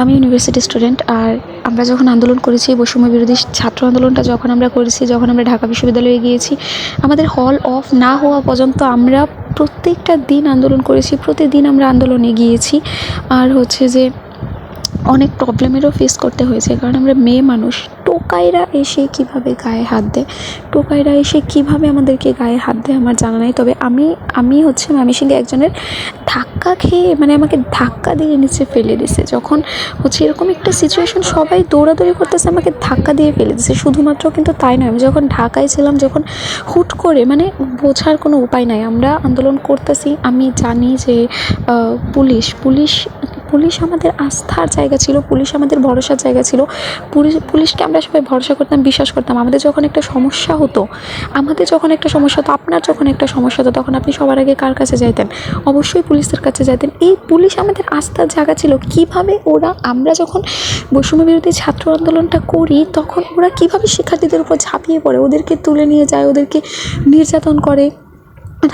আমি university student আর আমরা যখন আন্দোলন করেছি বৈষম্য বিরোধী ছাত্র আন্দোলনটা যখন আমরা করেছি, যখন আমরা ঢাকা বিশ্ববিদ্যালয়ে গিয়েছি, আমাদের হল অফ না হওয়া পর্যন্ত আমরা প্রত্যেকটা দিন আন্দোলন করেছি, প্রতিদিন আমরা আন্দোলনে গিয়েছি। আর হচ্ছে যে অনেক প্রবলেমেরও ফেস করতে হয়েছে, কারণ আমরা মেয়ে মানুষ। টোকাইরা এসে কীভাবে গায়ে হাত দেয়? টোকাইরা এসে কীভাবে আমাদেরকে গায়ে হাত দেয় আমার জানা নেই। তবে আমি আমি হচ্ছে ময়মনসিংহে একজনের ধাক্কা খেয়ে মানে আমাকে ধাক্কা দিয়ে নিচে ফেলে দিছে। যখন হচ্ছে এরকম একটা সিচুয়েশন সবাই দৌড়াদৌড়ি করতেছে, আমাকে ধাক্কা দিয়ে ফেলে দিছে। শুধুমাত্র কিন্তু তাই নয়, আমি যখন ঢাকায় ছিলাম, যখন হুট করে মানে বোঝার কোনো উপায় নাই। আমরা আন্দোলন করতেছি। আমি জানি যে পুলিশ পুলিশ পুলিশ আমাদের আস্থার জায়গা ছিল, পুলিশ আমাদের ভরসার জায়গা ছিল। পুলিশ, পুলিশকে আমরা সবাই ভরসা করতাম, বিশ্বাস করতাম। আমাদের যখন একটা সমস্যা হতো, আমাদের যখন একটা সমস্যা হতো, আপনার যখন একটা সমস্যা হতো, তখন আপনি সবার আগে কার কাছে যাইতেন? অবশ্যই পুলিশের কাছে যাইতেন। এই পুলিশ আমাদের আস্থার জায়গা ছিল। কীভাবে ওরা, আমরা যখন বৈষম্য বিরোধী ছাত্র আন্দোলনটা করি, তখন ওরা কীভাবে শিক্ষার্থীদের উপর ঝাঁপিয়ে পড়ে? ওদেরকে তুলে নিয়ে যায়, ওদেরকে নির্যাতন করে।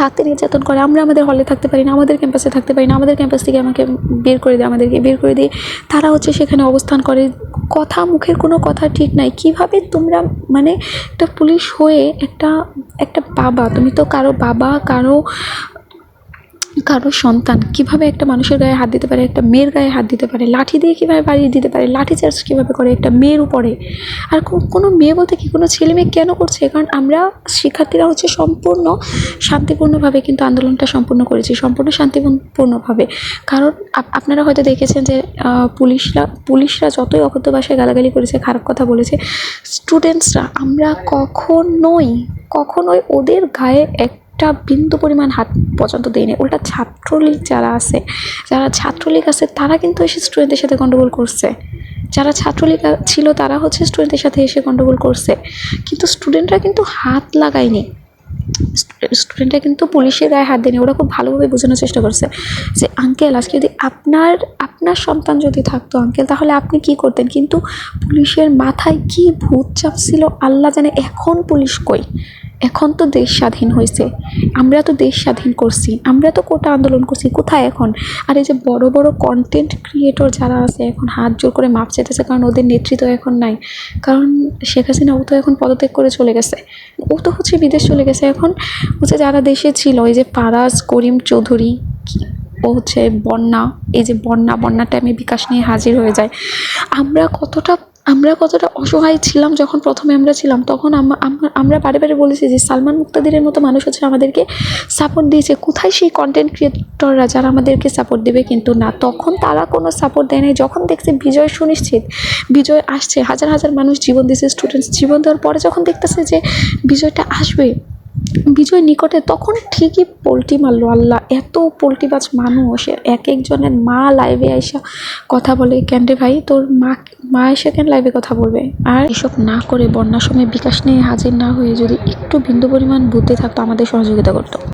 রাতে নির্যাতন করে। আমরা আমাদের হলে থাকতে পারি না, আমাদের ক্যাম্পাসে থাকতে পারি না, আমাদের ক্যাম্পাস থেকে আমাকে বের করে দেয় আমাদেরকে বের করে দিয়ে তারা হচ্ছে সেখানে অবস্থান করে। কথা মুখের কোনো কথা ঠিক নাই। কীভাবে তোমরা মানে একটা পুলিশ হয়ে একটা একটা বাবা, তুমি তো কারও বাবা, কারও কারও সন্তান কীভাবে একটা মানুষের গায়ে হাত দিতে পারে, একটা মেয়ের গায়ে হাত দিতে পারে, লাঠি দিয়ে কীভাবে বাড়িয়ে দিতে পারে, লাঠি চার্জ কীভাবে করে, একটা মেয়ের উপরে। আর কোনো মেয়ে বলতে কি, কোনো ছেলে মেয়ে কেন করছে? কারণ আমরা শিক্ষার্থীরা হচ্ছে সম্পূর্ণ শান্তিপূর্ণভাবে কিন্তু আন্দোলনটা সম্পূর্ণ করেছি, সম্পূর্ণ শান্তিপূর্ণভাবে। কারণ আপনারা হয়তো দেখেছেন যে পুলিশরা পুলিশরা যতই অকথ্য ভাষায় গালাগালি করেছে, খারাপ কথা বলেছে স্টুডেন্টসরা আমরা কখনোই কখনোই ওদের গায়ে একটা বিন্দু পরিমাণ হাত পর্যন্ত দেয়নি। উল্টা ছাত্রলীগ যারা আছে, যারা ছাত্রলীগ আছে, তারা কিন্তু এসে স্টুডেন্টদের সাথে গণ্ডগোল করছে। যারা ছাত্রলীগ ছিল, তারা হচ্ছে স্টুডেন্টদের সাথে এসে গণ্ডগোল করছে। কিন্তু স্টুডেন্টরা কিন্তু হাত লাগায়নি। স্টুডেন্টরা কিন্তু পুলিশের গায়ে হাত দেয়নি। ওরা খুব ভালোভাবে বোঝানোর চেষ্টা করছে যে, আঙ্কেল, আজকে যদি আপনার আপনার সন্তান যদি থাকতো, আঙ্কেল, তাহলে আপনি কি করতেন? কিন্তু পুলিশের মাথায় কি ভূত চাপ ছিল আল্লাহ জানে এখন পুলিশ কই। এখন তো দেশ স্বাধীন হয়েছে। আমরা তো দেশ স্বাধীন করছি। আমরা তো কোটা আন্দোলন করছি। কোথায় এখন? আর এই যে বড় বড় কন্টেন্ট ক্রিয়েটর যারা আছে, এখন হাত জোর করে মাপ চেতেছে কারণ ওদের নেতৃত্ব এখন নাই। কারণ শেখ হাসিনা, ও তো এখন পদত্যাগ করে চলে গেছে। ও তো হচ্ছে বিদেশ চলে গেছে। এখন হচ্ছে যারা দেশে ছিল, এই যে পারাজ করিম চৌধুরী ও হচ্ছে বন্যা। এই যে বন্যা, বন্যার টাইমে বিকাশ নিয়ে হাজির হয়ে যায়। আমরা কতটা আমরা কতটা অসহায় ছিলাম যখন প্রথমে আমরা ছিলাম, তখন আম- আম- আমরা বারে বারে বলেছি যে সালমান মুক্তাদিরের মতো মানুষ হচ্ছে আমাদেরকে সাপোর্ট দিয়েছে। কোথায় সেই কন্টেন্ট ক্রিয়েটররা যারা আমাদেরকে সাপোর্ট দেবে কিন্তু না? তখন তারা কোনো সাপোর্ট দেয় নাই। যখন দেখছে বিজয় সুনিশ্চিত, বিজয় আসছে, হাজার হাজার মানুষ জীবন দিয়েছে স্টুডেন্টস জীবন দেওয়ার পরে যখন দেখতেছে যে বিজয়টা আসবে বিজয় নিকটে তখন ঠিকই পোলট্রি মারলো, আল্লাহ, এত পোলট্রিবাজ মানুষ, এক একজনের মা লাইভে আইসা কথা বলে কেন রে ভাই, তোর মা মা এসে কেন লাইভে কথা বলবে? আর এসব না করে বন্যার সময় বিকাশ নিয়ে হাজির না হয়ে যদি একটু বিন্দু পরিমাণ বুদ্ধি থাকতো, আমাদের সহযোগিতা করতো।